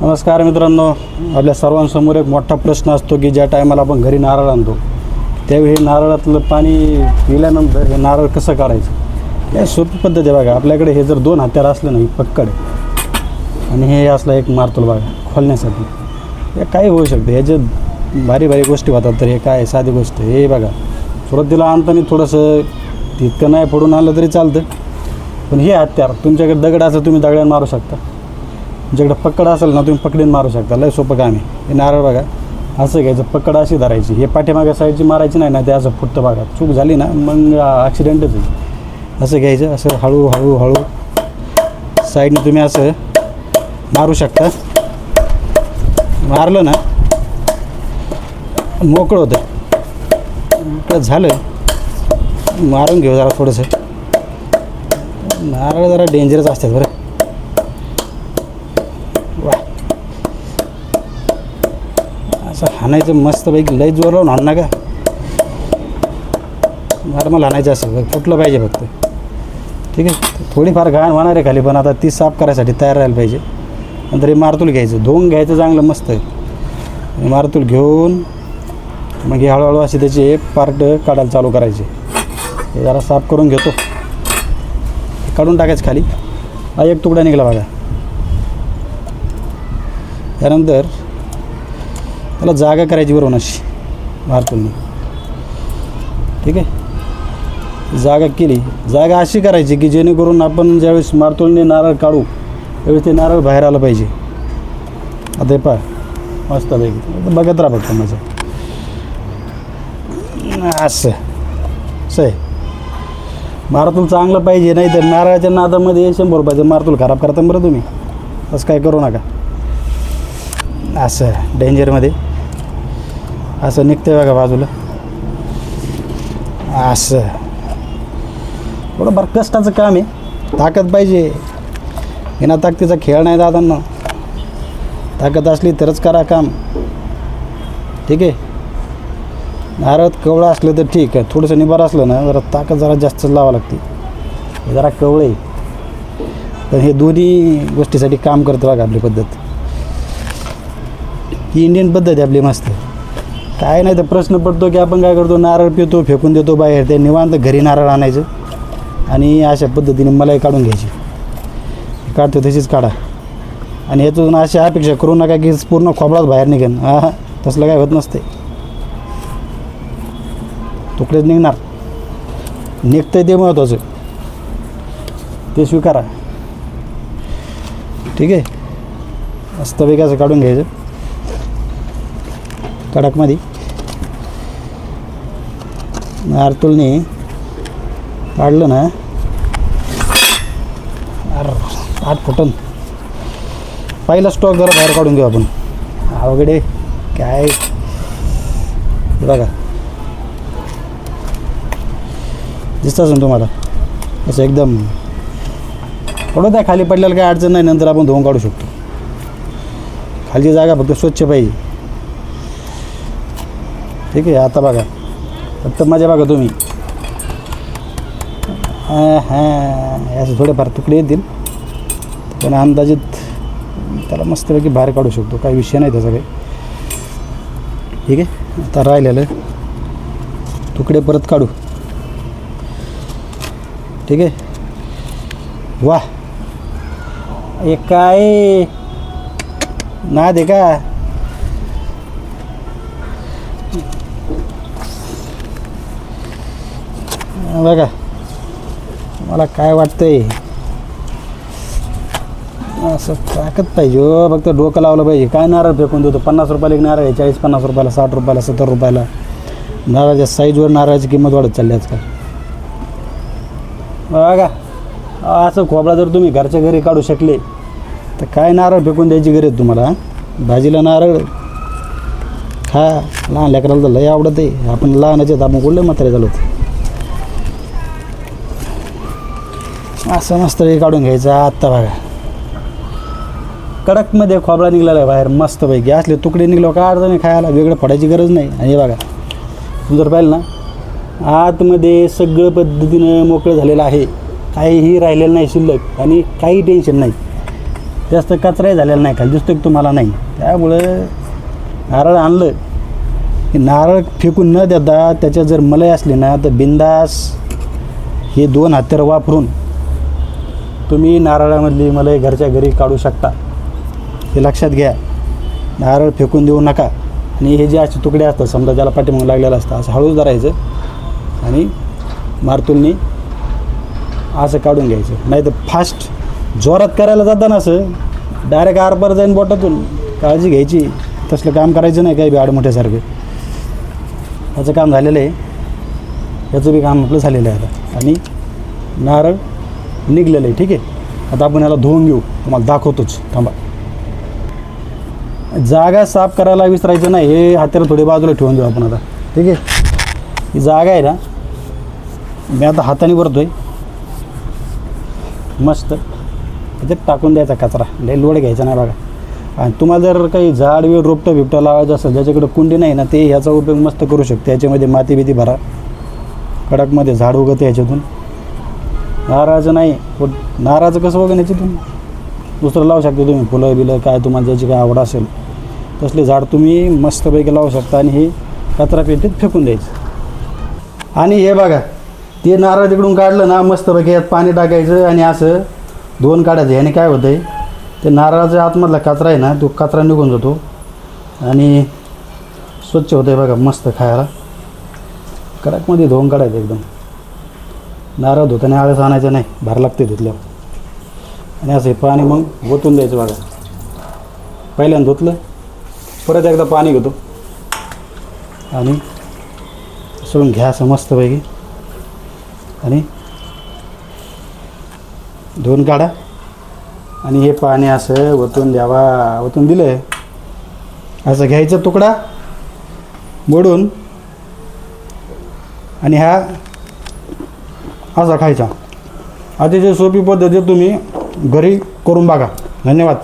नमस्कार मित्रांनो आपल्या सर्वांसमोर एक मोठा प्रश्न असतो की ज्या टायमाला आपण घरी नारळ आणतो त्यावेळी हे नारळातलं पाणी पिल्यानंतर हे नारळ कसं काढायचं? या सोपी पद्धत आहे बघा. आपल्याकडे हे जर दोन हत्यार असलं नाही पक्कड आणि हे असलं एक मारतोल बघा खोलण्यासाठी. हे काही होऊ शकतं. ह्याच्या भारी भारी गोष्टी होतात तर हे काय साधी गोष्ट हे बघा. सुरुवातीला आणताना थोडंसं तितकं नाही पडून आणलं तरी चालतं. पण हे हत्यार तुमच्याकडे दगड असं तुम्ही दगड्यानं मारू शकता. तुमच्याकडे पकड असेल ना तुम्ही पकडीन मारू शकता. लय सोपं काम आहे. हे नारळ बघा. असं घ्यायचं पकड अशी धरायची. हे पाठीमागे साईडची मारायची नाही ना ते असं फुटतं बघा चूक झाली ना मग ॲक्सिडेंटच आहे असं घ्यायचं असं हळू हळू हळू. साईडने तुम्ही असं मारू शकता. मारलं ना मोकळं होतं झालं. मारून घेऊ जरा थोडंसं. नारळ जरा डेंजरस असतात बरं वा असं हाणायचं मस्तपैकी लई जोर लावून हाण ना का नॉर्मल हाणायचं असं कुठलं पाहिजे फक्त. ठीक आहे? थोडीफार घाण होणार आहे खाली पण आता ती साफ करायसाठी तयार राहायला पाहिजे. नंतर हे मारतूल घ्यायचं. धुवून घ्यायचं चांगलं मस्त. आहे मारतूल घेऊन मग हे हळूहळू असे त्याचे एक पार्ट काढायला चालू करायचे. हे जरा साफ करून घेतो. काढून टाकायचं खाली. हा एक तुकडा निघाला बघा. त्यानंतर त्याला जागा करायची बरोबर अशी मारतून. ठीक आहे? जागा केली. जागा अशी करायची की जेणेकरून आपण ज्यावेळेस मारतोलने नारळ काढू त्यावेळेस ते नारळ बाहेर आलं पाहिजे. आता हे पहा. मस्त पैकी बघत राहा फक्त माझं असं. असं आहे. मारतूल चांगलं पाहिजे नाही तर नारळाच्या नादामध्ये शंभर रुपयाचं मारतूल खराब करता बरं तुम्ही. असं काय करू नका. असं डेंजरमध्ये असं निघते बघा बाजूला. असं. थोडं बरं कष्टाचं काम आहे. ताकद पाहिजे. विना ताकदीचा खेळ नाही दादांना. ताकद असली तरच करा काम. ठीक आहे? नारद कवळं असलं तर ठीक आहे. थोडंसं निभार असलं ना जरा ताकद जरा जास्त लावा लागते. जरा कवळे पण हे दोन्ही गोष्टीसाठी काम करतं बघा आपली पद्धत. ही इंडियन पद्धत आहे आपली मस्त. काय नाही तर प्रश्न पडतो की आपण काय करतो नारळ पितो फेकून देतो बाहेर. ते निवांत घरी नारळ आणायचं. आणि अशा पद्धतीने मलाही काढून घ्यायची. काढतो तशीच काढा. आणि ह्यातून अशी अपेक्षा करू नका की पूर्ण खोबळाच बाहेर निघेन हा तसलं काय होत नसते. तुकडेच निघणार. निघतं ते महत्त्वाचं ते स्वीकारा. ठीक आहे? मस्तपैकी असं काढून घ्यायचं. कडकमध्ये. आरतुलने काढलं ना. अर आठ फुटन. पहिला स्टॉक जरा बाहेर काढून घेऊ आपण. अवघडे. काय? बघा. दिसत असेल तुम्हाला? असं एकदम. थोडं त्या खाली पडल्याला काही अडचण नाही नंतर आपण धुवून काढू शकतो. खालची जागा फक्त स्वच्छ पाहिजे. ठीक आहे आता बघा. फक्त मजा बघा तुम्ही. हां असे थोडेफार तुकडे येतील. पण अंदाजित त्याला मस्तपैकी बाहेर काढू शकतो. काही विषय नाही त्याचा काही. ठीक आहे आता राहिलेलं. तुकडे परत काढू. ठीक आहे. वा एक काय? ना दे का? बघा मला काय वाटतंय? असं ताकद पाहिजे हो फक्त डोकं लावलं पाहिजे. काय नारळ फेकून देतो? पन्नास रुपयाला एक नारळ आहे चाळीस पन्नास रुपयाला साठ रुपयाला सत्तर रुपयाला. नारळाच्या साईजवर नारळाची किंमत वाढत चालली आजकाल. बघा असं खोबळा जर तुम्ही घरच्या घरी काढू शकले तर काय नारळ फेकून द्यायची गरज तुम्हाला भाजीला नारळ खा लहान लेकराला तर लय आवडत आहे आपण लहानाचे आपण कुठले म्हातारे झालो. असं मस्त हे काढून घ्यायचं. आत्ता बघा. कडकमध्ये खोबळा निघलेला आहे बाहेर मस्तपैकी असले तुकडे निघलो का अडचण नाही खायला वेगळं फोडायची गरज नाही. आणि हे बघा. तुम्ही जर पाहिलं ना आतमध्ये सगळं पद्धतीनं मोकळं झालेलं आहे. काहीही राहिलेलं नाही शिल्लक आणि काही टेन्शन नाही. जास्त कचराही झालेला नाही खाली दिसतो तुम्हाला नाही. त्यामुळं नारळ आणलं. की नारळ फेकून न देता त्याच्यात जर मलई असली ना तर बिंदास हे दोन हत्यार वापरून तुम्ही नारळामधली मलई घरच्या घरी काढू शकता. हे लक्षात घ्या. नारळ फेकून देऊ नका. आणि हे जे असे तुकडे असतात समजा ज्याला पाठीमागं लागलेलं असतं असं हळूच धरायचं आणि मारतुलनी असं काढून घ्यायचं. नाही तर फास्ट जोरात करायला जाताना असं. डायरेक्ट आरपार जाईन बोटातून. काळजी घ्यायची. तसलं काम करायचं नाही काही बी आडमोठ्यासारखं. याचं काम झालेलं आहे. याचं बी काम आपलं झालेलं आहे आता. आणि नारळ निघलेलं आहे ठीक आहे? आता आपण याला धुवून घेऊ. तुम्हाला दाखवतोच. थांबा. जागा साफ करायला विसरायचं नाही. हे हात्याला थोडी बाजूला ठेवून देऊ आपण आता. ठीक आहे? ही जागा आहे ना मी आता हाताने भरतो आहे मस्त. त्याच्यात टाकून द्यायचा कचरा. लय लोड घ्यायचा नाही बघा. आणि तुम्हाला जर काही झाड वेळ रोपटं बिपटं लावायचं असेल ज्याच्याकडे कुंडी नाही ना ते ह्याचा उपयोग मस्त करू शकते. याच्यामध्ये माती बिती भरा. कडकमध्ये झाड उगते याच्यातून. नारळाचं नाही. पण नारळाचं कसं बघा तुम्ही? दुसरं लावू शकता तुम्ही फुलं बिलं काय तुम्हाला ज्याची काय आवड असेल. तसले झाड तुम्ही मस्तपैकी लावू शकता आणि हे कचरा पेटीत फेकून द्यायचं. आणि हे बघा ते नारळ तिकडून काढलं ना मस्तपैकी यात पाणी टाकायचं आणि असं दोन काढायचं ह्याने काय होतं आहे ते नारळाच्या आतमधला कचरा आहे ना तो कचरा निघून जातो. आणि स्वच्छ होतं आहे बघा मस्त खायला. कडकमध्ये धुवून काढायचं एकदम. नारळ धुताने आळस आणायचं नाही भार लागते धुतल्यावर. आणि असं हे पाणी मग ओतून द्यायचं बघा. पहिल्यांदा धुतलं परत एकदा पाणी घेतो. आणि सोडून घ्या असं मस्तपैकी. आणि धुवून काढा. आणि हे पाणी असं ओतून द्यावा ओतून दिलं आहे असं घ्यायचा तुकडा मोडून. आणि हा असा खायचा. अतिशय सोपी पद्धती तुम्ही घरी करून बघा. धन्यवाद.